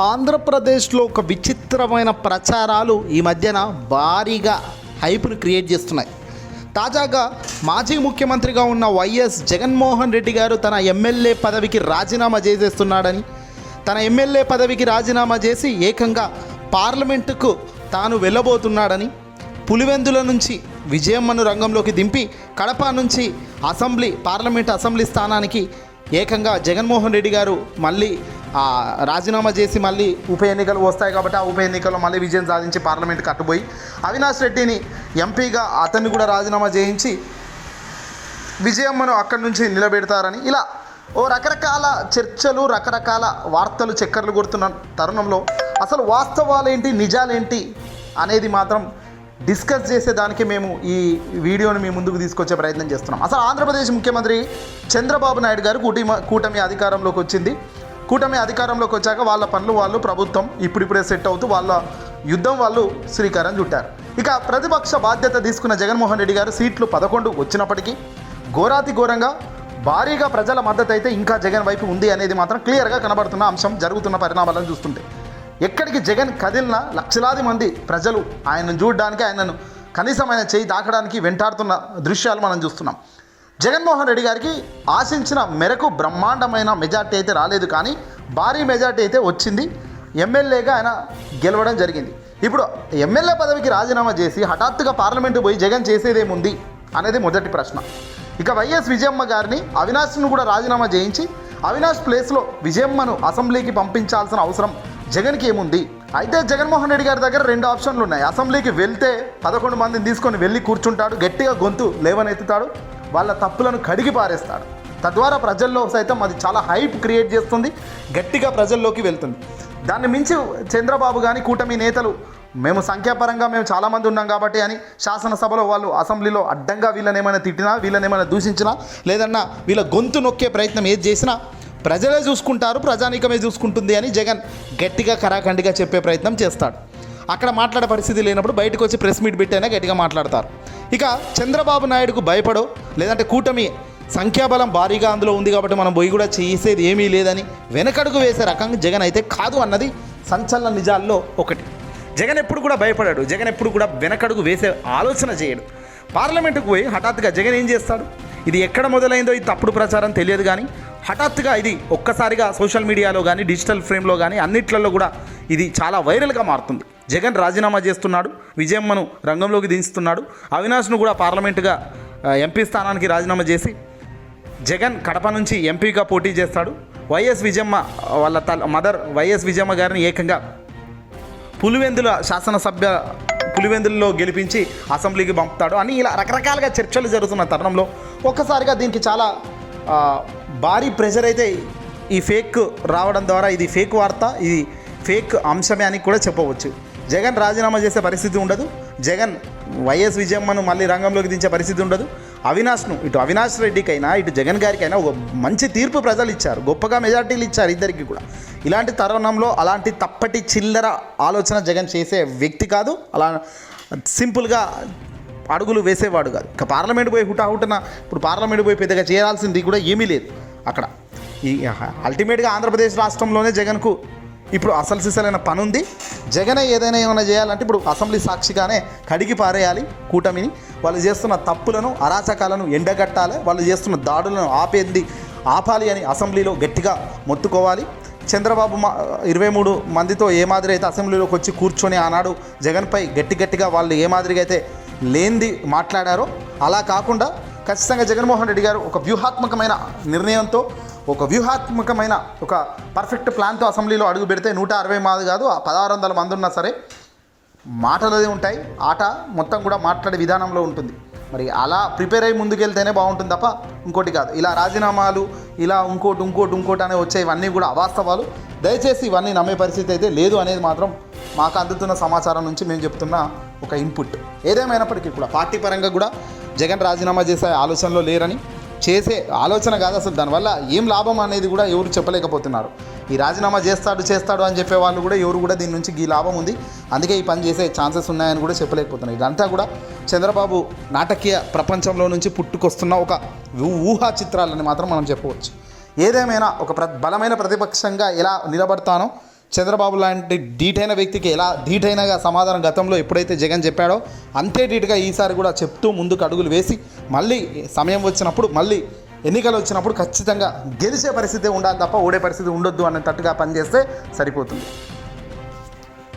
ఆంధ్రప్రదేశ్లో ఒక విచిత్రమైన ప్రచారాలు ఈ మధ్యన భారీగా హైప్ను క్రియేట్ చేస్తున్నాయి. తాజాగా మాజీ ముఖ్యమంత్రిగా ఉన్న వైఎస్ జగన్మోహన్ రెడ్డి గారు తన ఎమ్మెల్యే పదవికి రాజీనామా చేసేస్తున్నాడని తన ఎమ్మెల్యే పదవికి రాజీనామా చేసి ఏకంగా పార్లమెంటుకు తాను వెళ్ళబోతున్నాడని పులివెందుల నుంచి విజయమ్మను రంగంలోకి దింపి కడప నుంచి అసెంబ్లీ పార్లమెంట్ అసెంబ్లీ స్థానానికి ఏకంగా జగన్మోహన్ రెడ్డి గారు మళ్ళీ రాజీనామా చేసి మళ్ళీ ఉప ఎన్నికలు వస్తాయి కాబట్టి ఆ ఉప ఎన్నికల్లో మళ్ళీ విజయం సాధించి పార్లమెంట్ కట్టుబోయి అవినాష్ రెడ్డిని ఎంపీగా అతన్ని కూడా రాజీనామా చేయించి విజయమ్మను అక్కడి నుంచి నిలబెడతారని ఇలా ఓ రకరకాల చర్చలు రకరకాల వార్తలు చక్కర్లు కొడుతున్న తరుణంలో అసలు వాస్తవాలేంటి నిజాలేంటి అనేది మాత్రం డిస్కస్ చేసేదానికి మేము ఈ వీడియోని మీ ముందుకు తీసుకొచ్చే ప్రయత్నం చేస్తున్నాం. అసలు ఆంధ్రప్రదేశ్ ముఖ్యమంత్రి చంద్రబాబు నాయుడు గారు కూటమి కూటమి అధికారంలోకి వచ్చింది. కూటమి అధికారంలోకి వచ్చాక వాళ్ళ పనులు వాళ్ళు ప్రభుత్వం ఇప్పుడిప్పుడే సెట్ అవుతూ వాళ్ళ యుద్ధం వాళ్ళు శ్రీకారం చుట్టారు. ఇక ప్రతిపక్ష బాధ్యత తీసుకున్న జగన్మోహన్ రెడ్డి గారు సీట్లు పదకొండు వచ్చినప్పటికీ ఘోరాతి ఘోరంగా భారీగా ప్రజల మద్దతు అయితే ఇంకా జగన్ వైపు ఉంది అనేది మాత్రం క్లియర్గా కనబడుతున్న అంశం జరుగుతున్న పరిణామాలను చూస్తుంటే. ఎక్కడికి జగన్ కదిలిన లక్షలాది మంది ప్రజలు ఆయనను చూడడానికి ఆయనను కనీసం ఆయన చేయి దాకడానికి వెంటాడుతున్న దృశ్యాలు మనం చూస్తున్నాం. జగన్మోహన్ రెడ్డి గారికి ఆశించిన మేరకు బ్రహ్మాండమైన మెజార్టీ అయితే రాలేదు కానీ భారీ మెజార్టీ అయితే వచ్చింది. ఎమ్మెల్యేగా ఆయన గెలవడం జరిగింది. ఇప్పుడు ఎమ్మెల్యే పదవికి రాజీనామా చేసి హఠాత్తుగా పార్లమెంటు పోయి జగన్ చేసేదేముంది అనేది మొదటి ప్రశ్న. ఇక వైఎస్ విజయమ్మ గారిని అవినాష్ను కూడా రాజీనామా చేయించి అవినాష్ ప్లేస్లో విజయమ్మను అసెంబ్లీకి పంపించాల్సిన అవసరం జగన్కి ఏముంది? అయితే జగన్మోహన్ రెడ్డి గారి దగ్గర రెండు ఆప్షన్లు ఉన్నాయి. అసెంబ్లీకి వెళ్తే పదకొండు మందిని తీసుకొని వెళ్ళి కూర్చుంటాడు. గట్టిగా గొంతు లేవనెత్తుతాడు. వాళ్ళ తప్పులను కడిగి పారేస్తాడు. తద్వారా ప్రజల్లో సైతం అది చాలా హైప్ క్రియేట్ చేస్తుంది గట్టిగా ప్రజల్లోకి వెళ్తుంది. దాన్ని మించి చంద్రబాబు కానీ కూటమి నేతలు మేము సంఖ్యాపరంగా మేము చాలామంది ఉన్నాం కాబట్టి అని శాసనసభలో వాళ్ళు అసెంబ్లీలో అడ్డంగా వీళ్ళని ఏమైనా తిట్టినా వీళ్ళని ఏమైనా దూషించినా లేదన్నా వీళ్ళ గొంతు నొక్కే ప్రయత్నం ఏది చేసినా ప్రజలే చూసుకుంటారు ప్రజానీకమే చూసుకుంటుంది అని జగన్ గట్టిగా కరాఖండిగా చెప్పే ప్రయత్నం చేస్తాడు. అక్కడ మాట్లాడే పరిస్థితి లేనప్పుడు బయటకు వచ్చి ప్రెస్ మీట్ పెట్టైనా గట్టిగా మాట్లాడతారు. ఇక చంద్రబాబు నాయుడుకు భయపడో లేదంటే కూటమి సంఖ్యాబలం భారీగా అందులో ఉంది కాబట్టి మనం పోయి కూడా చేసేది ఏమీ లేదని వెనకడుగు వేసే రకంగా జగన్ అయితే కాదు అన్నది సంచలన నిజాల్లో ఒకటి. జగన్ ఎప్పుడు కూడా భయపడాడు. జగన్ ఎప్పుడు కూడా వెనకడుగు వేసే ఆలోచన చేయడు. పార్లమెంటుకు పోయి హఠాత్తుగా జగన్ ఏం చేస్తాడు? ఇది ఎక్కడ మొదలైందో ఇది తప్పుడు ప్రచారం తెలియదు కానీ హఠాత్తుగా ఇది ఒక్కసారిగా సోషల్ మీడియాలో కానీ డిజిటల్ ఫ్రేమ్లో కానీ అన్నిట్లలో కూడా ఇది చాలా వైరల్గా మారుతుంది. జగన్ రాజీనామా చేస్తున్నాడు విజయమ్మను రంగంలోకి దించుతున్నాడు అవినాష్ను కూడా పార్లమెంటుగా ఎంపీ స్థానానికి రాజీనామా చేసి జగన్ కడప నుంచి ఎంపీగా పోటీ చేస్తాడు. వైఎస్ విజయమ్మ వాళ్ళ తల మదర్ వైఎస్ విజయమ్మ గారిని ఏకంగా పులివెందుల శాసనసభ్య పులివెందుల్లో గెలిపించి అసెంబ్లీకి పంపుతాడు అని ఇలా రకరకాలుగా చర్చలు జరుగుతున్న తరుణంలో ఒక్కసారిగా దీనికి చాలా భారీ ప్రెషర్ అయితే ఈ ఫేక్ రావడం ద్వారా ఇది ఫేక్ వార్త ఇది ఫేక్ అంశమే అని కూడా చెప్పవచ్చు. జగన్ రాజీనామా చేసే పరిస్థితి ఉండదు. జగన్ వైఎస్ విజయమ్మను మళ్ళీ రంగంలోకి దించే పరిస్థితి ఉండదు. అవినాష్ను ఇటు అవినాష్ రెడ్డికైనా ఇటు జగన్ గారికైనా ఒక మంచి తీర్పు ప్రజలు ఇచ్చారు. గొప్పగా మెజార్టీలు ఇచ్చారు ఇద్దరికి కూడా. ఇలాంటి తరుణంలో అలాంటి తప్పటి చిల్లర ఆలోచన జగన్ చేసే వ్యక్తి కాదు. అలా సింపుల్గా అడుగులు వేసేవాడు కాదు. ఇక పార్లమెంట్ పోయి హుటాహుటన ఇప్పుడు పార్లమెంట్ పోయి పెద్దగా చేయాల్సింది కూడా ఏమీ లేదు అక్కడ. ఈ అల్టిమేట్గా ఆంధ్రప్రదేశ్ రాష్ట్రంలోనే జగన్కు ఇప్పుడు అసలు సిసలైన పని ఉంది జగనే ఏదైనా ఏమైనా చేయాలంటే ఇప్పుడు అసెంబ్లీ సాక్షిగానే కడిగి పారేయాలి కూటమిని. వాళ్ళు చేస్తున్న తప్పులను అరాచకాలను ఎండగట్టాలి. వాళ్ళు చేస్తున్న దాడులను ఆపేది ఆపాలి అని అసెంబ్లీలో గట్టిగా మొత్తుకోవాలి. చంద్రబాబు మా ఇరవై మూడు మందితో ఏ మాదిరి అయితే అసెంబ్లీలోకి వచ్చి కూర్చొని ఆనాడు జగన్పై గట్టి గట్టిగా వాళ్ళు ఏ మాదిరిగా అయితే లేనిది మాట్లాడారో అలా కాకుండా ఖచ్చితంగా జగన్మోహన్ రెడ్డి గారు ఒక వ్యూహాత్మకమైన నిర్ణయంతో ఒక వ్యూహాత్మకమైన ఒక పర్ఫెక్ట్ ప్లాన్తో అసెంబ్లీలో అడుగు పెడితే నూట అరవై మంది కాదు ఆ పదహారు వందల మంది ఉన్నా సరే మాటలదే ఉంటాయి ఆట మొత్తం కూడా మాట్లాడే విధానంలో ఉంటుంది. మరి అలా ప్రిపేర్ అయ్యి ముందుకెళ్తేనే బాగుంటుంది తప్ప ఇంకోటి కాదు. ఇలా రాజీనామాలు ఇలా ఇంకోటి ఇంకోటి ఇంకోటి అనే వచ్చే ఇవన్నీ కూడా అవాస్తవాలు. దయచేసి ఇవన్నీ నమ్మే పరిస్థితి అయితే లేదు అనేది మాత్రం మాకు అందుతున్న సమాచారం నుంచి మేము చెప్తున్న ఒక ఇన్పుట్ ఏదేమైనప్పటికీ కూడా పార్టీ పరంగా కూడా జగన్ రాజీనామా చేసే ఆలోచనలో లేరని చేసే ఆలోచన కాదు అసలు. దానివల్ల ఏం లాభం అనేది కూడా ఎవరు చెప్పలేకపోతున్నారు. ఈ రాజీనామా చేస్తాడు చేస్తాడు అని చెప్పే వాళ్ళు కూడా ఎవరు కూడా దీని నుంచి ఈ లాభం ఉంది. అందుకే ఈ పని చేసే ఛాన్సెస్ ఉన్నాయని కూడా చెప్పలేకపోతున్నారు. ఇదంతా కూడా చంద్రబాబు నాటకీయ ప్రపంచంలో నుంచి పుట్టుకొస్తున్న ఒక ఊహా చిత్రాలని మాత్రం మనం చెప్పవచ్చు. ఏదేమైనా ఒక ప్ర బలమైన ప్రతిపక్షంగా ఎలా నిలబడతానో చంద్రబాబు లాంటి ధీటైన వ్యక్తికి ఎలా ధీటైనగా సమాధానం గతంలో ఎప్పుడైతే జగన్ చెప్పాడో అంతే ధీటుగా ఈసారి కూడా చెప్తూ ముందుకు అడుగులు వేసి మళ్ళీ సమయం వచ్చినప్పుడు మళ్ళీ ఎన్నికలు వచ్చినప్పుడు ఖచ్చితంగా గెలిచే పరిస్థితి ఉండాలి తప్ప ఓడే పరిస్థితి ఉండొద్దు అన్నట్టుగా పనిచేస్తే సరిపోతుంది.